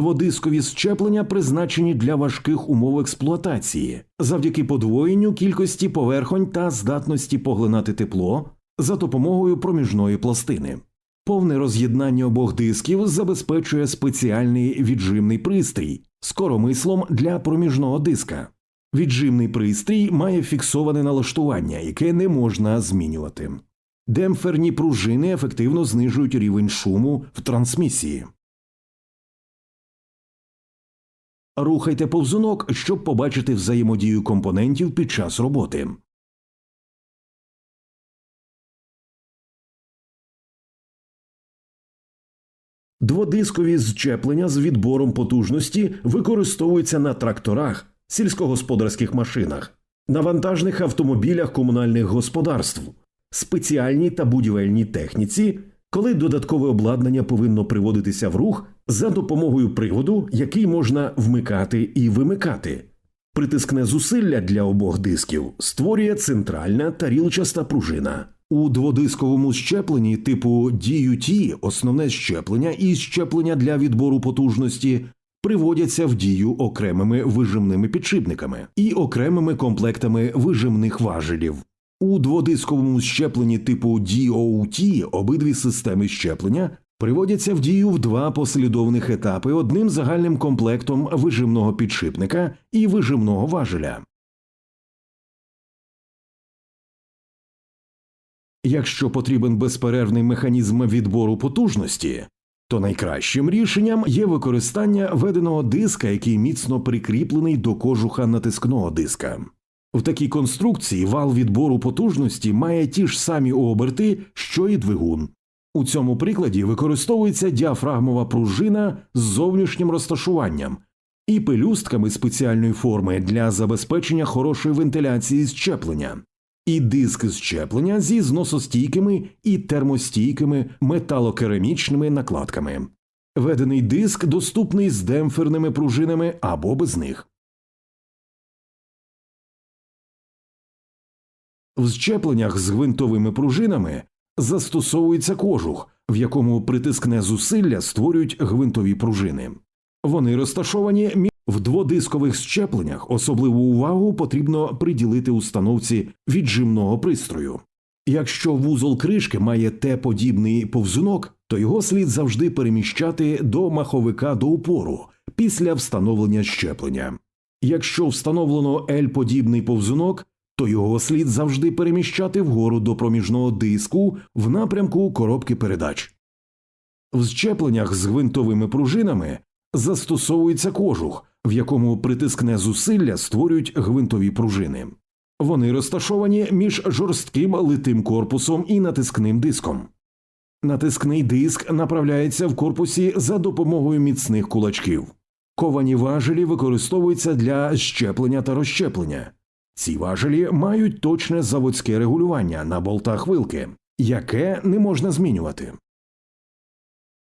Дводискові щеплення призначені для важких умов експлуатації завдяки подвоєнню кількості поверхонь та здатності поглинати тепло за допомогою проміжної пластини. Повне роз'єднання обох дисків забезпечує спеціальний віджимний пристрій з коромислом для проміжного диска. Віджимний пристрій має фіксоване налаштування, яке не можна змінювати. Демпферні пружини ефективно знижують рівень шуму в трансмісії. Рухайте повзунок, щоб побачити взаємодію компонентів під час роботи. Дводискові зчеплення з відбором потужності використовуються на тракторах, сільськогосподарських машинах, на вантажних автомобілях комунальних господарств, спеціальній та будівельній техніці, коли додаткове обладнання повинно приводитися в рух за допомогою приводу, який можна вмикати і вимикати. Притискне зусилля для обох дисків створює центральна тарілчаста пружина. У дводисковому щепленні типу DUT основне щеплення і щеплення для відбору потужності приводяться в дію окремими вижимними підшипниками і окремими комплектами вижимних важелів. У дводисковому щепленні типу DOT обидві системи щеплення приводяться в дію в два послідовних етапи одним загальним комплектом вижимного підшипника і вижимного важеля. Якщо потрібен безперервний механізм відбору потужності, то найкращим рішенням є використання веденого диска, який міцно прикріплений до кожуха натискного диска. В такій конструкції вал відбору потужності має ті ж самі оберти, що і двигун. У цьому прикладі використовується діафрагмова пружина з зовнішнім розташуванням і пелюстками спеціальної форми для забезпечення хорошої вентиляції щеплення, і диск щеплення зі зносостійкими і термостійкими металокерамічними накладками. Ведений диск доступний з демпферними пружинами або без них. В щепленнях з гвинтовими пружинами застосовується кожух, в якому притискне зусилля створюють гвинтові пружини. Вони розташовані в дводискових щепленнях. Особливу увагу потрібно приділити установці віджимного пристрою. Якщо вузол кришки має Т-подібний повзунок, то його слід завжди переміщати до маховика до упору після встановлення щеплення. Якщо встановлено L-подібний повзунок, то його слід завжди переміщати вгору до проміжного диску в напрямку коробки передач. В щепленнях з гвинтовими пружинами застосовується кожух, в якому притискне зусилля створюють гвинтові пружини. Вони розташовані між жорстким литим корпусом і натискним диском. Натискний диск направляється в корпусі за допомогою міцних кулачків. Ковані важелі використовуються для щеплення та розщеплення. Ці важелі мають точне заводське регулювання на болтах вилки, яке не можна змінювати.